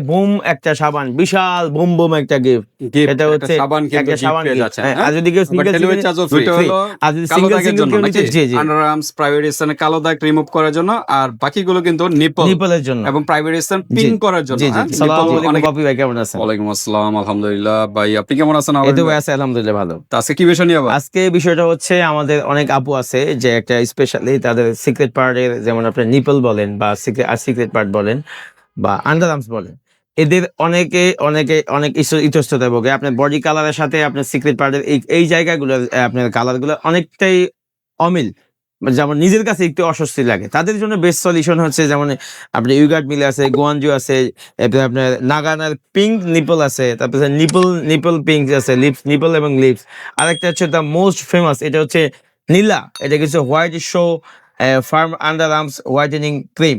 Broom একটা সাবান বিশাল বুম বুম একটা গিফট এটা হচ্ছে সাবান একটা সাবান হ্যাঁ, হ্যাঁ? আর যদি কেউ সিঙ্গেল আর যদি সিঙ্গেল সিঙ্গেল কেউ নিতে জি জি। আন্ডারআর্মস প্রাইভেট স্থানে কালো দাগ রিমুভ করার জন্য আর বাকিগুলো কিন্তু নিপল নিপলের জন্য। এবং প্রাইভেট স্থান পিন করার জন্য হ্যাঁ? আলাইকুম কপি ভাই কেমন আছেন? আসসালাম আলহামদুলিল্লাহ। ভাই আপনি কেমন আছেন? এই তো। ভাই আছে আলহামদুলিল্লাহ ভালো। তো আজকে কি বিষয় নিয়ে আজকে বিষয়টা হচ্ছে আমাদের অনেক আপু আছে যে একটা স্পেশালি তাদের সিক্রেট পার্টের যেমন আপনার নিপল বলেন বা সিক্রেট আর সিক্রেট পার্ট বলেন বা আন্ডার আর্মস বলেন এদের অনেকে অনেকে, অনেক ইতস্ততা ভোগে আপনার বডি কালারের সাথে আপনার সিক্রেট পার্টের এই এই জায়গাগুলো আপনার কালারগুলো অনেকটাই অমিল। মানে যেমন নিজের কাছে একটু অস্বস্তি লাগে। তাদের জন্য বেস্ট সলিউশন হচ্ছে যেমন আপনি ইউগার্ড মিলে আছে গোয়ানজু আছে আপনার নাগানার পিঙ্ক নিপল আছে, তারপরে নিপল নিপল পিঙ্ক আছে লিপস নিপল এবং লিপস আরেকটা হচ্ছে দ্য মোস্ট ফেমাস এটা হচ্ছে নীলা। এটা কিছু white show farm underarms whitening cream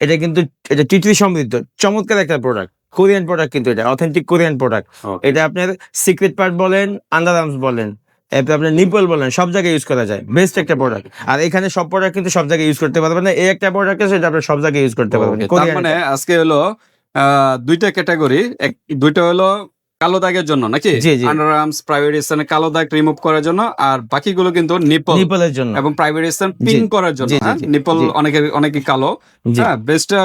এটা কিন্তু এটা টিটুই সমৃদ্ধ। চমৎকার একটা প্রোডাক্ট কোরিয়ান প্রোডাক্ট কিন্তু এটা অথেন্টিক কোরিয়ান প্রোডাক্ট এটা আপনার সিক্রেট পার্ট বলেন আন্ডার আর্মস বলেন এরপরে আপনার নিপল বলেন সব জায়গায় ইউজ করা যায়। বেস্ট একটা প্রোডাক্ট আর এখানে সব প্রোডাক্ট কিন্তু সব জায়গায় ইউজ করতে পারবেন না। এই একটা প্রোডাক্ট আছে এটা আপনি সব জায়গায় ইউজ করতে পারবেন। মানে আজকে হলো আহ, দুইটা ক্যাটাগরি দুইটা হলো কালো দাগের জন্য নাকি। আন্ডারআর্মস প্রাইভেট স্থানে কালো দাগ রিমুভ করার জন্য আর বাকিগুলো কিন্তু নিপল নিপলের জন্য। এবং প্রাইভেট স্থান পিন করার জন্য জি, হ্যাঁ? নিপল অনেকে অনেকে কালো হ্যাঁ?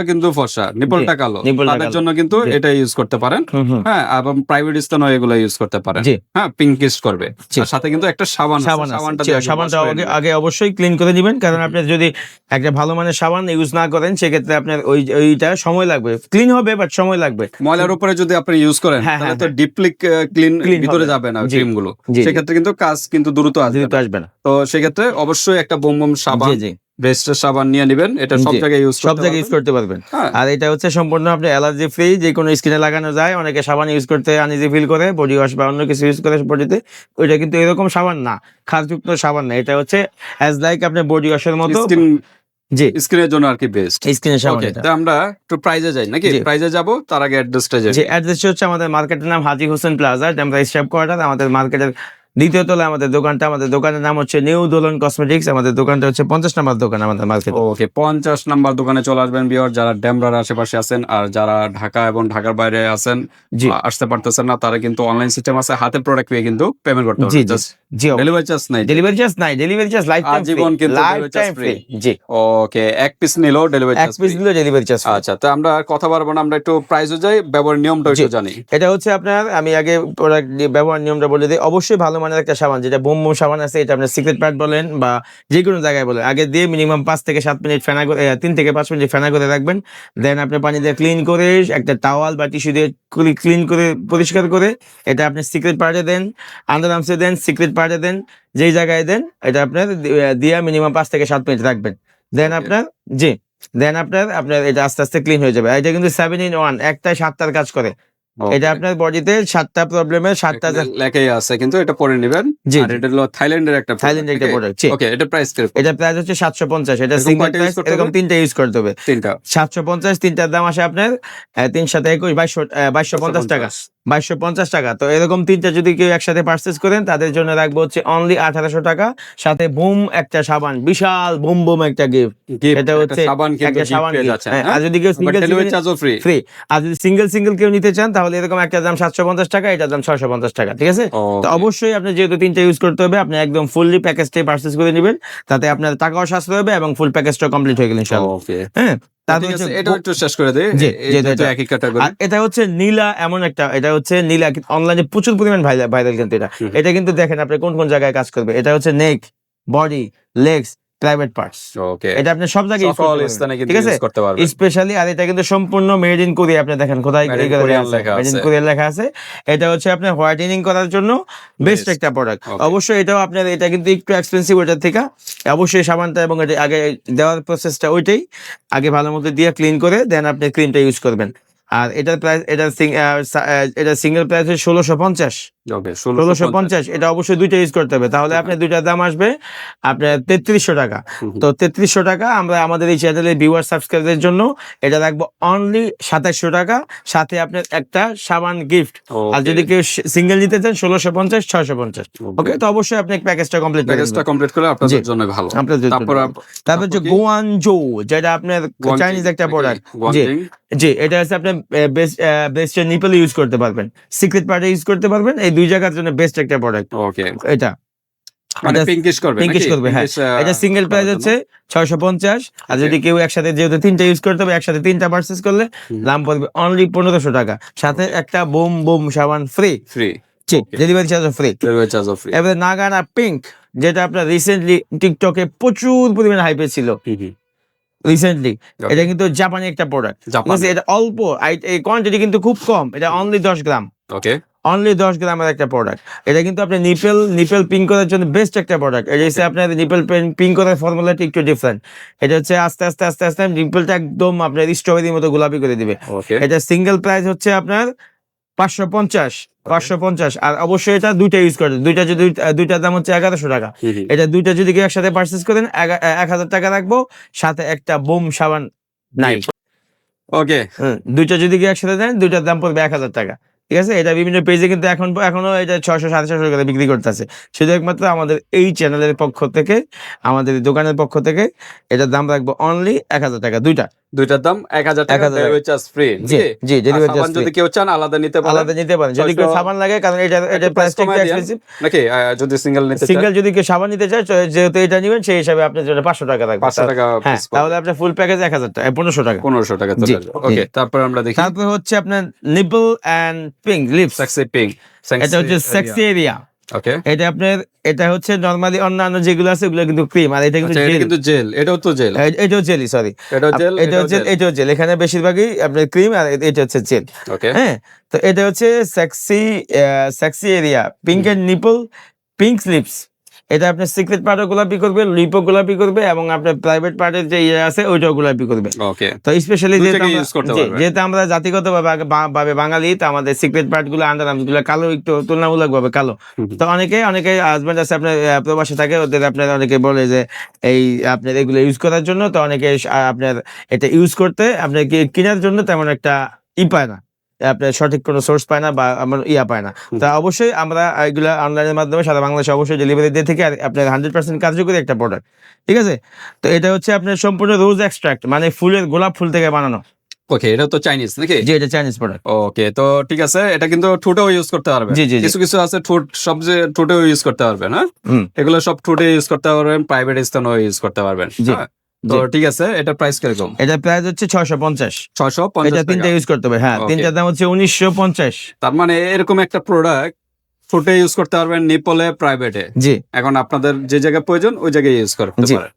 কিন্তু ফর্সা নিপলটা কালো। তাদের জন্য কিন্তু এটা ইউজ করতে পারেন হ্যাঁ? এবং প্রাইভেট স্থানও এগুলো ইউজ করতে পারেন হ্যাঁ? পিঙ্কিশ করবে। সাথে কিন্তু একটা সাবান। সাবানটা আগে সাবানটা আগে অবশ্যই ক্লিন করে দিবেন। কারণ আপনি যদি একটা ভালো মানের সাবান ইউজ না করেন সেক্ষেত্রে আপনার ওই ওইটা সময় লাগবে। ক্লিন হবে বাট সময় লাগবে। ময়লার উপরে যদি আপনি ইউজ করেন হ্যাঁ, তাহলে হ্যাঁ, তো ডিপলি ক্লিন ভিতরে যাবে না ক্রিমগুলো। সেক্ষেত্রে কিন্তু কাজ কিন্তু দ্রুত আসবে না। তো সেক্ষেত্রে অবশ্যই একটা বোম বোম সাবান সাবান নিয়ে নেবেন। এটা সব জায়গায় ইউজ সব জায়গায় ইউজ করতে পারবেন। হ্যাঁ। আর এটা হচ্ছে সম্পূর্ণ আপনি অ্যালার্জি ফ্রি যে কোনো স্কিনে লাগানো যায় অনেকে সাবান ইউজ করতে আনইজি ফিল করে বডি ওয়াশ বা অন্য কিছু ইউজ করে বডিতে ওইটা কিন্তু এরকম সাবান না। খাসযুক্ত সাবান না। এটা হচ্ছে অ্যাজ লাইক আপনার বডি ওয়াশের মতো জি। স্কিনের জন্য আর কি বেস্ট ওকে এটা। তো আমরা একটু প্রাইজে যাই নাকি? প্রাইজে যাব তার আগে অ্যাড্রেসটা যাই অ্যাড্রেস হচ্ছে আমাদের মার্কেটের নাম হাজি হোসেন প্লাজা আমরা স্টাফ কোয়ার্টার আমাদের মার্কেটের দ্বিতীয় তলায় আমাদের দোকানটা আমাদের দোকানের নাম হচ্ছে নিউ দোলন কসমেটিক্স আমাদের দোকানটা হচ্ছে পঞ্চাশ নাম্বার দোকান আমাদের মার্কেট ওকে পঞ্চাশ নাম্বার দোকানে চলে আসবেন বিয়ার যারা ড্যামরার আশেপাশে আছেন আর যারা ঢাকা এবং ঢাকার বাইরে আছেন জি। আসতে পারতেছেন না তারা কিন্তু অনলাইন সিস্টেম আছে হাতে প্রোডাক্ট পেয়ে কিন্তু পেমেন্ট করতে জি জি জি ডেলিভারি চার্জ নাই ডেলিভারি চার্জ নাই ডেলিভারি চার্জ লাইফ টাইম আজীবন কিন্তু লাইফ টাইম ফ্রি জি। ওকে এক পিস নিলেও ডেলিভারি এক পিস দিলেও ডেলিভারি চার্জ আচ্ছা তো আমরা কথা বাড়বো না আমরা একটু প্রাইসও যাই ব্যবহার নিয়মটা একটু জানি। এটা হচ্ছে আপনার আমি আগে প্রোডাক্ট ব্যবহার নিয়মটা বলে দিই। অবশ্যই ভালো মানের একটা সাবান যেটা বোম বোম সাবান আছে এটা আপনার সিক্রেট প্যাড বলেন বা যে কোনো জায়গায় বলেন। আগে দিয়ে মিনিমাম পাঁচ থেকে সাত মিনিট ফেনা করে তিন থেকে পাঁচ মিনিট ফেনা করে রাখবেন। দেন আপনি পানি দিয়ে ক্লিন করে একটা টাওয়াল বা টিস্যু দিয়ে ক্লিন করে পরিষ্কার করে এটা আপনি সিক্রেট পার্টে দেন। আন্ডার আর্মসে দেন সিক্রেট পার্টে দেন যেই জায়গায় দেন এটা আপনার দিয়ে মিনিমাম পাঁচ থেকে সাত মিনিট রাখবেন। দেন আপনার জি দেন আপনার আপনার এটা আস্তে আস্তে ক্লিন হয়ে যাবে। এটা কিন্তু সেভেন ইন ওয়ান একটাই সাতটার কাজ করে। এটা আপনার বডিতে সাতটা প্রবলেমের সাতটা লেখাই আছে কিন্তু এটা পরে নেবেন। জি এটা হলো থাইল্যান্ডের একটা থাইল্যান্ডের একটা প্রোডাক্ট জি। ওকে এটা প্রাইস এটা প্রাইস হচ্ছে সাতশো পঞ্চাশ এটা এরকম সিঙ্গেল প্রাইস এরকম তিনটা ইউজ করতে হবে। তিনটা। সাতশো পঞ্চাশ তিনটার দাম আসে আপনার আহ, তিন সাথে একুশ বাইশশো বাইশশো পঞ্চাশ। টাকা। বাইশশো পঞ্চাশ টাকা। তো এরকম তিনটা যদি কেউ একসাথে পার্চেস করেন তাদের জন্য রাখব হচ্ছে অনলি আঠারোশো টাকা। সাথে বুম একটা সাবান বিশাল বুম বুম একটা গিফট এটা হচ্ছে একটা সাবান হ্যাঁ, হ্যাঁ? আর যদি কেউ সিঙ্গেল ফ্রি আর যদি সিঙ্গেল সিঙ্গেল কেউ নিতে চান তাহলে এরকম একটা দাম সাতশো পঞ্চাশ টাকা এটার দাম ছয়শো পঞ্চাশ টাকা ঠিক আছে? তো অবশ্যই আপনি যেহেতু তিনটা ইউজ করতে হবে আপনি একদম ফুললি প্যাকেজটাই পার্চেস করে নেবেন। তাতে আপনার টাকাও সাশ্রয় হবে এবং ফুল প্যাকেজটা কমপ্লিট হয়ে গেল ইনশাআল্লাহ। হ্যাঁ? তারপর হচ্ছে এটা একটু শেষ করে দেই। এটা- একই ক্যাটাগরি এটা হচ্ছে নীলা এমন একটা এটা হচ্ছে নীলা অনলাইনে প্রচুর পরিমাণ ভাইরাল কিন্তু এটা। এটা কিন্তু দেখেন আপনি কোন কোন জায়গায় কাজ করবে। এটা হচ্ছে neck body legs private parts okay এটা আপনি সব জায়গায় সকল স্থানে কিন্তু ইউজ করতে পারবেন। স্পেশালি আর এটা কিন্তু সম্পূর্ণ মেড ইন কোরিয়া আপনি দেখেন কোথায় মেড ইন। কোরিয়া লেখা আছে। এটা হচ্ছে আপনার হোয়াইটেনিং করার জন্য বেস্ট একটা প্রোডাক্ট অবশ্যই এটাও আপনার এটা কিন্তু একটু এক্সপেন্সিভ ওটার থেকে। অবশ্যই সাবানটা এবং এটা আগে দেওয়ার প্রসেসটা ওইটাই। আগে ভালো মতো দিয়ে ক্লিন করে দেন আপনি ক্রিমটা ইউজ করবেন। আর এটার প্রাইস এটা এটা সিঙ্গেল প্রাইস হচ্ছে ষোলোশো পঞ্চাশ। ষোলোশো পঞ্চাশ এটা অবশ্যই দুইটা ইউজ করতে হবে। তাহলে আপনার দুইটার দাম আসবে আপনার তেত্রিশশো টাকা। তো তেত্রিশশো টাকা আমরা আমাদের এই চ্যানেলের ভিউয়ার সাবস্ক্রাইবের জন্য এটা রাখব অনলি সাতাশশো টাকা। সাথে আপনার একটা সাবান গিফট আর যদি কেউ সিঙ্গেল নিতে চান ষোলোশো পঞ্চাশ ছয়শো পঞ্চাশ। ওকে তো অবশ্যই আপনি প্যাকেজটা কমপ্লিট প্যাকেজটা কমপ্লিট করে আপনাদের জন্য ভালো। জন্য তারপর তারপর হচ্ছে? গোয়ানজো যেটা আপনার চাইনিজ একটা প্রোডাক্ট জি। জি এটা হচ্ছে আপনার বেস্ট বেস্ট নিপল ইউজ করতে পারবেন। সিক্রেট পার্টে ইউজ করতে পারবেন। এই দুই জায়গার জন্য বেস্ট একটা প্রোডাক্ট ওকে এটা। মানে পিঙ্কিশ করবে pinkish করবে, হ্যাঁ। এটা সিঙ্গেল প্রাইস হচ্ছে ছয়শো পঞ্চাশ। আর যদি কেউ একসাথে যেহেতু তিনটা ইউজ করতে হবে একসাথে তিনটা পার্চেস করলে দাম পড়বে অনলি পনেরোশো টাকা। সাথে একটা বুম বুম সাবান free free delivery charge free delivery charge free এবারে নাগানা পিঙ্ক যেটা আপনার রিসেন্টলি টিকটকে প্রচুর পরিমাণে হাইপে ছিল। রিসেন্টলি এটা কিন্তু জাপানি একটা প্রোডাক্ট এটা অল্প এই কোয়ান্টিটি কিন্তু খুব কম। এটা অনলি দশ গ্রাম। ওকে অনলি দশ গ্রামের একটা প্রোডাক্ট এটা কিন্তু আপনি নিপেল নিপেল পিঙ্ক করার জন্য বেস্ট একটা প্রোডাক্ট এটা হচ্ছে আপনার নিপেল পিঙ্ক করার ফর্মুলাটি একটু ডিফারেন্ট এটা হচ্ছে আস্তে আস্তে আস্তে আস্তে নিপেলটা একদম আপনার স্ট্রবেরির মতো গোলাপি করে দিবে। এটা সিঙ্গেল প্রাইস হচ্ছে আপনার পাঁচশো পঞ্চাশ। পাঁচশো পঞ্চাশ। আর অবশ্যই এটা দুইটা ইউজ করে দুইটা যদি দুইটার দাম হচ্ছে এগারোশো টাকা। এটা দুইটা যদি কেউ একসাথে পার্চেস করেন এক হাজার টাকা রাখব। সাথে একটা বোম সাবান নাই ওকে দুইটা যদি কেউ একসাথে দেন দুইটার দাম পড়বে এক হাজার টাকা। ঠিক আছে? এটা বিভিন্ন পেজে কিন্তু এখন এখনও এটা ছশো সাড়ে ছশো করে বিক্রি করতেছে। শুধু একমাত্র আমাদের এই চ্যানেলের পক্ষ থেকে আমাদের দোকানের পক্ষ থেকে এটার দাম রাখব অনলি এক হাজার টাকা। দুইটা। দুইটার দাম এক হাজার টাকা 1000 ডেলিভারি চার্জ ফ্রি জি জি ডেলিভারি সাবান যদি কেউ চান আলাদা নিতে পারেন। আলাদা নিতে পারেন। যদি কেউ সাবান লাগে কারণ এটা এটা একটু প্রাইসটা একটু এক্সপেন্সিভ নাকি? যদি সিঙ্গেল নিতে চান। সিঙ্গেল যদি কেউ সাবান নিতে চায় যেহেতু এটা নেবেন সেই হিসাবে আপনার জন্য পাঁচশো টাকা রাখবে পাঁচশো টাকা হ্যাঁ তাহলে আপনার ফুল প্যাকেজ এক হাজার টাকা পনেরোশো টাকা। পনেরোশো টাকা চলে আসবে। ওকে তারপর আমরা দেখি। তারপর হচ্ছে আপনার nipple and pink lips sexy pink এটা হচ্ছে সেক্সি এরিয়া ওকে এটা আপনার এটা হচ্ছে নরমালি অন্যান্য যেগুলো আছে ওগুলো কিন্তু ক্রিম আর এটা কিন্তু আচ্ছা জেল কিন্তু জেল এটাও তো জেল এটাও জেলি সরি এটাও জেল এটা হচ্ছে এটাও জেল এখানে বেশিরভাগই আপনার ক্রিম আর এটা হচ্ছে জেল ওকে হ্যাঁ তো এটা হচ্ছে sexy sexy area pink and nipple pink lips এটা আপনার সিক্রেট পার্টও গোলাপি করবে লিপও গোলাপি করবে এবং আপনার প্রাইভেট পার্টের যে ইয়ে আছে ওইটাও গোলাপি করবে। ওকে তো স্পেশালি যেহেতু আমরা- জাতিগত ভাবে বাঙালি তো আমাদের সিক্রেট পার্টগুলো আন্ডারগুলো কালো একটু তুলনামূলক ভাবে কালো তো অনেকে অনেকে হাজবেন্ড আছে আপনার প্রবাসে থাকে ওদের আপনার অনেকে বলে যে এই আপনার এগুলো ইউজ করার জন্য তো অনেকে আপনার এটা ইউজ করতে আপনার কেনার জন্য তেমন একটা ই পায় না। সঠিক কোনো সোর্স পায় না বা আমার ইয়া পায় না। তা অবশ্যই আমরা এগুলো অনলাইনের মাধ্যমে সারা বাংলাদেশে অবশ্যই ডেলিভারি দিয়ে থেকে আপনার হান্ড্রেড পার্সেন্ট কার্যকরী একটা প্রোডাক্ট ঠিক আছে? তো এটা হচ্ছে আপনার সম্পূর্ণ রোজ এক্সট্রাক্ট মানে ফুলের গোলাপ ফুল থেকে বানানো। ওকে এটা তো চাইনিজ নাকি? জি এটা চাইনিজ প্রোডাক্ট ওকে তো ঠিক আছে এটা কিন্তু ঠোঁটেও ইউজ করতে পারবে জি, জি। কিছু কিছু আছে ঠোঁট সব যে ঠোঁটেও ইউজ করতে পারবেন হ্যাঁ। এগুলো সব ঠোঁটে ইউজ করতে পারবেন প্রাইভেট স্থানেও ইউজ করতে পারবেন জি, হ্যাঁ? তো ঠিক আছে এটা প্রাইস কীরকম? এটা প্রাইস হচ্ছে ছয়শো পঞ্চাশ। ছয়শো এটা তিনটা ইউজ করতে হবে হ্যাঁ তিনটা তিনটার দাম হচ্ছে উনিশশো পঞ্চাশ। তার মানে এরকম একটা প্রোডাক্ট ফুটে ইউজ করতে পারবেন নিপলে প্রাইভেটে জি। এখন আপনাদের যে জায়গায় প্রয়োজন ওই জায়গায় ইউজ করতে। পারেন।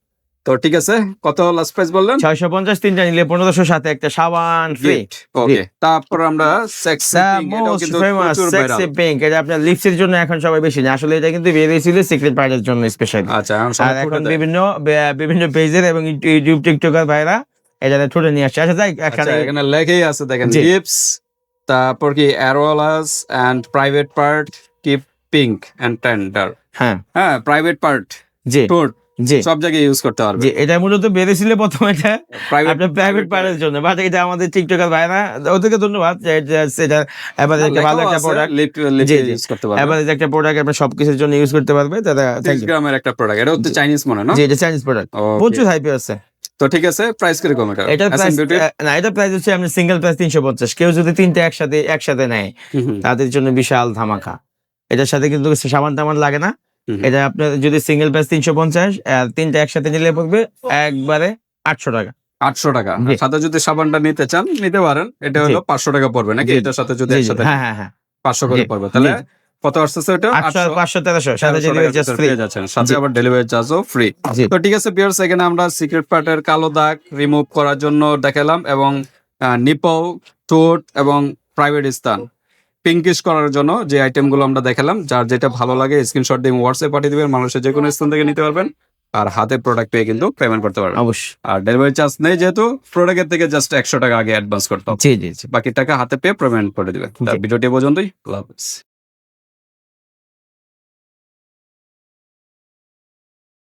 তো ঠিক আছে কত লাস্ট প্রাইস বললেন? ছয়শো পঞ্চাশ তিনটা নিলে পনেরোশো সাথে একটা সাবান ফ্রি ওকে তারপর আমরা সেক্সি। পিঙ্ক এটা আপনার লিপসের জন্য এখন সবাই বেশি না আসলে এটা কিন্তু বেরিয়েছিল সিক্রেট পার্টের জন্য স্পেশালি আচ্ছা এখন আর এখন বিভিন্ন বিভিন্ন পেজের এবং ইউটিউব টিকটকার ভাইরা এটা ঠোঁটে নিয়ে আসছে। আচ্ছা যাই আচ্ছা এখানে এখানে লেখেই আছে দেখেন। লিপস তারপর কি areolas and private part keep pink and tender হ্যাঁ। হ্যাঁ প্রাইভেট পার্ট জি। ঠোঁট। সব জায়গায় ইউজ করতে পারবে। জি এটা মূলত বেরিয়েছিল প্রথম এটা প্রাইভেট আপনার প্রাইভেট পার্টের জন্য। বাট এটা আমাদের টিকটকার ভাইরা ওদেরকে ধন্যবাদ এটা- ভালো একটা প্রোডাক্ট। ইউজ করতে পারবে। একটা প্রোডাক্ট আপনার সবকিছুর জন্য ইউজ করতে পারবে দাদা থ্যাংক তিরিশ ইউ গ্রামের একটা প্রোডাক্ট এটা হচ্ছে চাইনিজ মনে না? জি এটা চাইনিজ প্রোডাক্ট প্রচুর হাইপে আছে। তো ঠিক আছে প্রাইস কীরকম এটা এটা প্রাইস না এটা প্রাইস হচ্ছে আপনি সিঙ্গেল প্রাইস তিনশো পঞ্চাশ। কেউ যদি তিনটা একসাথে একসাথে নেয় তাদের জন্য বিশাল ধামাকা। এটার সাথে কিন্তু সামান টামান লাগে না। এটা আপনার যদি সিঙ্গেল প্রাইস তিনশো পঞ্চাশ আর তিনটা একসাথে নিলে পড়বে একবারে আটশো টাকা। আটশো টাকা। সাথে যদি সাবানটা নিতে চান নিতে পারেন। এটা হলো পাঁচশো টাকা পড়বে নাকি। এটার সাথে যদি একসাথে হ্যাঁ হ্যাঁ হ্যাঁ। পাঁচশো করে পড়বে। তাহলে কত আসতেছে ওটা আটশো 800 পাঁচশো তেরোশো। সাথে 1300 ডেলিভারি চার্জ ফ্রি যাচ্ছেন। সাথে আবার ডেলিভারি চার্জও ফ্রি তো ঠিক আছে বিয়ার্স এখানে আমরা সিক্রেট পার্টের কালো দাগ রিমুভ করার জন্য দেখালাম এবং নিপো ঠোঁট এবং প্রাইভেট স্থান। পিঙ্কিশ করার জন্য যে আইটেমগুলো আমরা দেখালাম যার যেটা ভালো লাগে স্ক্রিনশট দিয়ে হোয়াটসঅ্যাপ পাঠিয়ে দেবেন মানুষের যে কোনো স্থান থেকে নিতে পারবেন। আর হাতে প্রোডাক্ট পেয়ে কিন্তু পেমেন্ট করতে পারবেন। অবশ্যই। আর ডেলিভারি চার্জ নেই যেহেতু প্রোডাক্টের থেকে জাস্ট একশো টাকা আগে অ্যাডভান্স করতে হবে। জি জি বাকি টাকা হাতে পেয়ে পেমেন্ট করে দিবেন। ভিডিওটি পর্যন্তই। আল্লাহ হাফেজ।